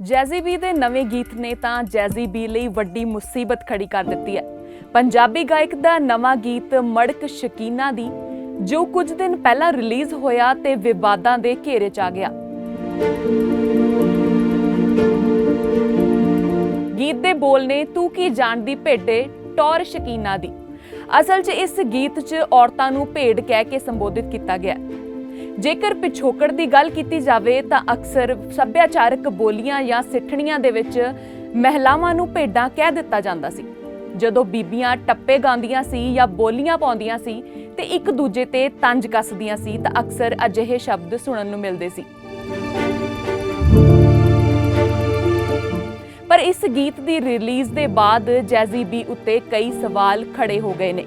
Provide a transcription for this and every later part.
Jazzy B ਦੇ ਨਵੇਂ ਗੀਤ ਨੇ ਤਾਂ ਜੈਜ਼ੀ ਬੀ ਲਈ ਵੱਡੀ ਮੁਸੀਬਤ ਖੜੀ ਕਰ ਦਿੱਤੀ ਹੈ। ਪੰਜਾਬੀ ਗਾਇਕ ਦਾ ਨਵਾਂ ਗੀਤ ਮੜਕ ਸ਼ਕੀਨਾ ਦੀ, ਜੋ ਕੁਝ ਦਿਨ ਪਹਿਲਾਂ ਰਿਲੀਜ਼ ਹੋਇਆ ਤੇ ਵਿਵਾਦਾਂ ਦੇ ਘੇਰੇ 'ਚ ਆ ਗਿਆ। ਗੀਤ ਦੇ ਬੋਲ ਨੇ ਤੂੰ ਕੀ ਜਾਣਦੀ ਭੇਡੇ, ਟੌਰ ਸ਼ਕੀਨਾ ਦੀ। ਅਸਲ 'ਚ ਇਸ ਗੀਤ 'ਚ ਔਰਤਾਂ ਨੂੰ ਭੇਡ ਕਹਿ ਕੇ ਸੰਬੋਧਿਤ ਕੀਤਾ ਗਿਆ ਜੇਕਰ ਪਿਛੋਕੜ ਦੀ ਗੱਲ ਕੀਤੀ ਜਾਵੇ ਤਾਂ ਅਕਸਰ ਸੱਭਿਆਚਾਰਕ ਬੋਲੀਆਂ ਜਾਂ ਸਿੱਠਣੀਆਂ ਦੇ ਵਿੱਚ ਮਹਿਲਾਵਾਂ ਨੂੰ ਭੇਡਾਂ ਕਹਿ ਦਿੱਤਾ ਜਾਂਦਾ ਸੀ। ਜਦੋਂ ਬੀਬੀਆਂ ਟੱਪੇ ਗਾਉਂਦੀਆਂ ਸੀ ਜਾਂ ਬੋਲੀਆਂ ਪਾਉਂਦੀਆਂ ਸੀ ਤੇ ਇੱਕ ਦੂਜੇ ਤੇ ਤੰਜ ਕੱਸਦੀਆਂ ਸੀ ਤਾਂ ਅਕਸਰ ਅਜਿਹੇ ਸ਼ਬਦ ਸੁਣਨ ਨੂੰ ਮਿਲਦੇ ਸੀ। ਪਰ ਇਸ ਗੀਤ ਦੀ ਰਿਲੀਜ਼ ਦੇ ਬਾਅਦ ਜੈਜ਼ੀ ਬੀ ਉੱਤੇ ਕਈ ਸਵਾਲ ਖੜੇ ਹੋ ਗਏ ਨੇ।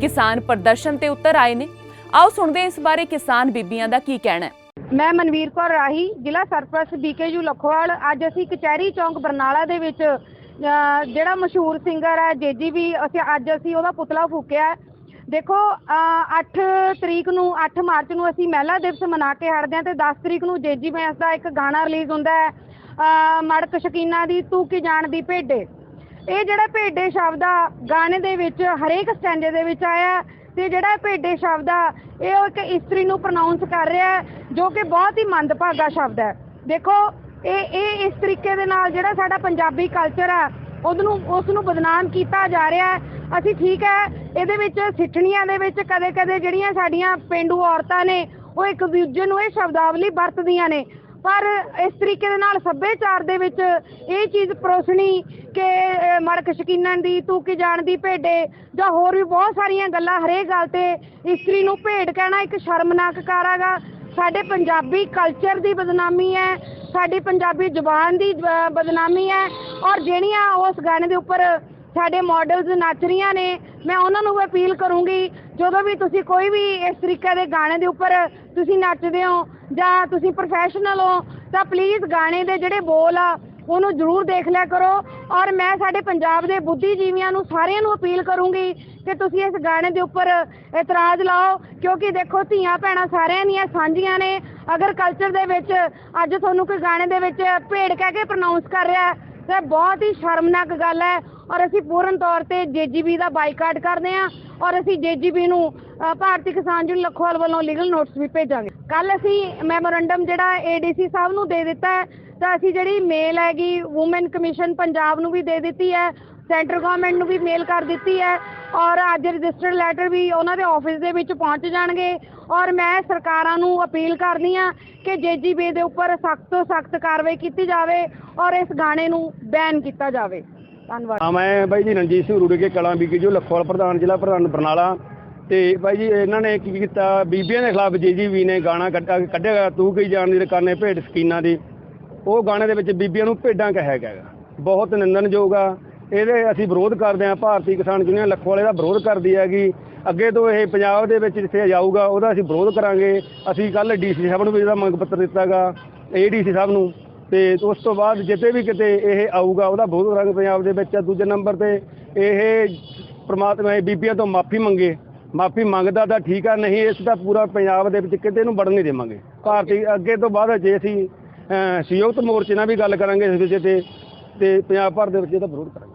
ਕਿਸਾਨ ਪ੍ਰਦਰਸ਼ਨ ਤੇ ਉਤਰ ਆਏ ਨੇ। ਆਓ ਸੁਣਦੇ ਇਸ ਬਾਰੇ ਕਿਸਾਨ ਬੀਬੀਆਂ ਦਾ ਕੀ ਕਹਿਣਾ ਹੈ। ਮੈਂ ਮਨਵੀਰ ਕੌਰ ਰਾਹੀ ਜ਼ਿਲ੍ਹਾ ਸਰਪ੍ਰਸਤ ਬੀਕੇਯੂ ਲਖੋਵਾਲ। ਅੱਜ ਅਸੀਂ ਕਚਹਿਰੀ ਚੌਂਕ ਬਰਨਾਲਾ ਦੇ ਵਿੱਚ ਜਿਹੜਾ ਮਸ਼ਹੂਰ ਸਿੰਗਰ ਹੈ ਜੇਜੀ ਵੀ ਅਸੀਂ ਅੱਜ ਅਸੀਂ ਉਹਦਾ ਪੁਤਲਾ ਫੂਕਿਆ ਦੇਖੋ ਅਹ, 8 ਤਰੀਕ ਨੂੰ 8 ਮਾਰਚ ਨੂੰ ਅਸੀਂ ਮਹਿਲਾ ਦਿਵਸ ਮਨਾ ਕੇ ਹਟਦੇ ਹਾਂ ਤੇ 10 ਤਰੀਕ ਨੂੰ ਜੇਜੀ ਬੈਂਸ ਦਾ ਇੱਕ ਗਾਣਾ ਰਿਲੀਜ਼ ਹੁੰਦਾ ਹੈ ਮੜਕ ਸ਼ਕੀਨਾ ਦੀ ਤੂੰ ਕੀ ਜਾਣਦੀ ਭੇਡੇ। ਇਹ ਜਿਹੜਾ ਭੇਡੇ ਸ਼ਬਦ ਆ ਗਾਣੇ ਦੇ ਵਿੱਚ ਹਰੇਕ ਸਟੈਂਜੇ ਦੇ ਵਿੱਚ ਆਇਆ ਤੇ ਜਿਹੜਾ ਭੇਡੇ ਸ਼ਬਦ ਆ, ਇਹ ਉਹ ਇੱਕ ਇਸਤਰੀ ਨੂੰ ਪ੍ਰੋਨਾਂਸ ਕਰ ਰਿਹਾ ਹੈ, ਜੋ ਕਿ ਬਹੁਤ ਹੀ ਮੰਦਭਾਗਾ ਸ਼ਬਦ ਹੈ। ਦੇਖੋ, ਇਹ ਇਹ ਇਸ ਤਰੀਕੇ ਦੇ ਨਾਲ ਜਿਹੜਾ ਸਾਡਾ ਪੰਜਾਬੀ ਕਲਚਰ ਆ, ਉਹਨੂੰ ਉਸ ਨੂੰ ਬਦਨਾਮ ਕੀਤਾ ਜਾ ਰਿਹਾ ਹੈ। ਅਸੀਂ ਠੀਕ ਹੈ, ਇਹਦੇ ਵਿੱਚ ਸਿੱਠਣੀਆਂ ਦੇ ਵਿੱਚ ਕਦੇ-ਕਦੇ ਜਿਹੜੀਆਂ ਸਾਡੀਆਂ ਪਿੰਡੂ ਔਰਤਾਂ ਨੇ, ਉਹ ਇੱਕ ਦੂਜੇ ਨੂੰ ਇਹ ਸ਼ਬਦਾਵਲੀ ਵਰਤਦੀਆਂ ਨੇ। ਪਰ ਇਸ ਤਰੀਕੇ ਦੇ ਨਾਲ ਸੱਭਿਆਚਾਰ ਦੇ ਵਿੱਚ ਇਹ ਚੀਜ਼ ਪਰੋਸਣੀ ਕਿ ਅਹ, ਮੜਕ ਸ਼ਕੀਨਨ ਦੀ ਤੂੰ ਕੀ ਜਾਣਦੀ ਭੇਡੇ? ਜਾਂ ਹੋਰ ਵੀ ਬਹੁਤ ਸਾਰੀਆਂ ਗੱਲਾਂ ਹਰੇਕ ਗੱਲ ਤੇ ਇਸਤਰੀ ਨੂੰ ਭੇਡ ਕਹਿਣਾ ਇੱਕ ਸ਼ਰਮਨਾਕ ਕਾਰਾਗਾ ਸਾਡੇ ਪੰਜਾਬੀ ਕਲਚਰ ਦੀ ਬਦਨਾਮੀ ਹੈ ਸਾਡੀ ਪੰਜਾਬੀ ਜ਼ੁਬਾਨ ਦੀ ਅਹ, ਬਦਨਾਮੀ ਹੈ ਔਰ ਜਿਹੜੀਆਂ ਉਸ ਗਾਣੇ ਦੇ ਉੱਪਰ ਸਾਡੇ ਮਾਡਲਸ ਨੱਚ ਰਹੀਆਂ ਨੇ ਮੈਂ ਉਹਨਾਂ ਨੂੰ ਵੀ ਅਪੀਲ ਕਰੂੰਗੀ ਜਦੋਂ ਵੀ ਤੁਸੀਂ ਕੋਈ ਵੀ ਇਸ ਤਰੀਕੇ ਦੇ ਗਾਣੇ ਦੇ ਉੱਪਰ ਤੁਸੀਂ ਨੱਚਦੇ ਹੋ ਜਾਂ ਤੁਸੀਂ ਪ੍ਰੋਫੈਸ਼ਨਲ ਹੋ ਤਾਂ ਪਲੀਜ਼ ਗਾਣੇ ਦੇ ਜਿਹੜੇ ਬੋਲ ਆ ਉਹਨੂੰ ਜ਼ਰੂਰ ਦੇਖ ਲਿਆ ਕਰੋ ਔਰ ਮੈਂ ਸਾਡੇ ਪੰਜਾਬ ਦੇ ਬੁੱਧੀਜੀਵੀਆਂ ਨੂੰ ਸਾਰਿਆਂ ਨੂੰ ਅਪੀਲ ਕਰੂੰਗੀ ਕਿ ਤੁਸੀਂ ਇਸ ਗਾਣੇ ਦੇ ਉੱਪਰ ਇਤਰਾਜ਼ ਲਾਓ, ਕਿਉਂਕਿ ਦੇਖੋ ਧੀਆਂ ਭੈਣਾਂ ਸਾਰਿਆਂ ਦੀਆਂ ਸਾਂਝੀਆਂ ਨੇ। ਅਗਰ ਕਲਚਰ ਦੇ ਵਿੱਚ ਅੱਜ ਤੁਹਾਨੂੰ ਕੋਈ ਗਾਣੇ ਦੇ ਵਿੱਚ ਭੇੜ ਕਹਿ ਕੇ ਪ੍ਰੋਨਾਂਸ ਕਰ ਰਿਹਾ ਹੈ, ਤੇ ਬਹੁਤ ਹੀ ਸ਼ਰਮਨਾਕ ਗੱਲ ਹੈ। ਔਰ ਅਸੀਂ ਪੂਰਨ ਤੌਰ ਤੇ ਜੇਜੀਬੀ ਦਾ ਬਾਈਕਾਟ ਕਰਦੇ ਹਾਂ ਔਰ ਅਸੀਂ ਜੇਜੀਬੀ ਨੂੰ ਭਾਰਤੀ ਕਿਸਾਨ ਯੂਨੀਅਨ ਲਖੋਵਾਲ ਵੱਲੋਂ ਲੀਗਲ ਨੋਟਿਸ ਵੀ ਭੇਜਾਂਗੇ। ਕੱਲ ਅਸੀਂ ਮੈਮੋਰੰਡਮ ਜਿਹੜਾ ਏਡੀਸੀ ਸਾਹਿਬ ਨੂੰ ਦੇ ਦਿੱਤਾ ਹੈ ਤਾਂ ਅਸੀਂ ਜਿਹੜੀ ਮੇਲ ਹੈਗੀ ਔਮਨ ਕਮਿਸ਼ਨ ਪੰਜਾਬ ਨੂੰ ਵੀ ਦੇ ਦਿੱਤੀ ਹੈ ਸੈਂਟਰ ਗਵਰਨਮੈਂਟ ਨੂੰ ਵੀ ਮੇਲ ਕਰ ਦਿੱਤੀ ਹੈ ਔਰ ਅੱਜ ਰਜਿਸਟਰਡ ਲੈਟਰ ਵੀ ਉਹਨਾਂ ਦੇ ਆਫਿਸ ਦੇ ਵਿੱਚ ਪਹੁੰਚ ਜਾਣਗੇ ਔਰ ਮੈਂ ਸਰਕਾਰਾਂ ਨੂੰ ਅਪੀਲ ਕਰਦੀ ਆ ਕਿ ਜੇਜੀਬੀ ਦੇ ਉੱਪਰ ਸਖਤ ਤੋਂ ਸਖਤ ਕਾਰਵਾਈ ਕੀਤੀ ਜਾਵੇ ਔਰ ਇਸ ਗਾਣੇ ਨੂੰ ਬੈਨ ਕੀਤਾ ਜਾਵੇ। ਧੰਨਵਾਦ। ਹਾਂ, ਮੈਂ ਬਾਈ ਜੀ ਰਣਜੀਤ ਸਿੰਘ ਰੂੜੇ ਕੇ ਕਲਾਂ ਬੀਕੀ ਜੋ ਲਖੋਵਾਲ ਪ੍ਰਧਾਨ, ਜ਼ਿਲ੍ਹਾ ਪ੍ਰਧਾਨ ਬਰਨਾਲਾ ਤੇ ਬਾਈ ਜੀ ਇਹਨਾਂ ਨੇ ਕੀ ਕੀਤਾ, ਬੀਬੀਆਂ ਦੇ ਖਿਲਾਫ ਜੀਜੀਵੀ ਨੇ ਗਾਣਾ ਕੱਢਿਆ ਕੱਢਿਆ ਤੂੰ ਕੀ ਜਾਣਦੀ, ਰਕਾਨੇ ਭੇਡ ਸਕੀਨਾਂ ਦੀ। ਉਹ ਗਾਣੇ ਦੇ ਵਿੱਚ ਬੀਬੀਆਂ ਨੂੰ ਭੇਡਾਂ ਕਿਹਾ ਗਿਆ। ਬਹੁਤ ਨਿੰਦਣਯੋਗ ਆ। ਇਹਦੇ ਅਸੀਂ ਵਿਰੋਧ ਕਰਦੇ ਹਾਂ ਭਾਰਤੀ ਕਿਸਾਨ ਯੂਨੀਅਨ ਲਖੋਵਾਲੇ ਦਾ ਵਿਰੋਧ ਕਰਦੀ ਹੈਗੀ। ਅੱਗੇ ਤੋਂ ਇਹ ਪੰਜਾਬ ਦੇ ਵਿੱਚ ਜਿੱਥੇ ਜਾਊਗਾ ਉਹਦਾ ਅਸੀਂ ਵਿਰੋਧ ਕਰਾਂਗੇ। ਅਸੀਂ ਕੱਲ ਡੀਸੀ ਸਾਹਿਬ ਨੂੰ ਵੀ ਇਹਦਾ ਮੰਗ ਪੱਤਰ ਦਿੱਤਾਗਾ ਏਡੀਸੀ ਸਾਹਿਬ ਨੂੰ। ਤੇ ਉਸ ਤੋਂ ਬਾਅਦ ਜਿੱਤੇ ਵੀ ਕਿਤੇ ਇਹ ਆਊਗਾ ਉਹਦਾ ਬਹੁਤ ਰੰਗ ਪੰਜਾਬ ਦੇ ਵਿੱਚ। ਆ। ਦੂਜੇ ਨੰਬਰ ਤੇ ਇਹ ਪ੍ਰਮਾਤਮਾ ਇਹ ਬੀਬੀਆਂ ਤੋਂ ਮਾਫੀ ਮੰਗੇ। ਮਾਫੀ ਮੰਗਦਾ ਤਾਂ ਠੀਕ ਆ ਨਹੀਂ ਇਸ ਦਾ ਪੂਰਾ ਪੰਜਾਬ ਦੇ ਵਿੱਚ ਕਿਤੇ ਨੂੰ ਵੜਨ ਨਹੀਂ ਦੇਵਾਂਗੇ। ਭਾਰਤੀ ਅੱਗੇ ਤੋਂ ਬਾਅਦ ਜੇ ਅਸੀਂ ਸੰਯੁਕਤ ਮੋਰਚੇ ਨਾਲ ਵੀ ਗੱਲ ਕਰਾਂਗੇ ਇਸ ਵਿਸ਼ੇ ਤੇ ਤੇ ਪੰਜਾਬ ਭਰ ਦੇ ਵਿੱਚ ਇਹਦਾ ਵਿਰੋਧ ਕਰਾਂਗੇ।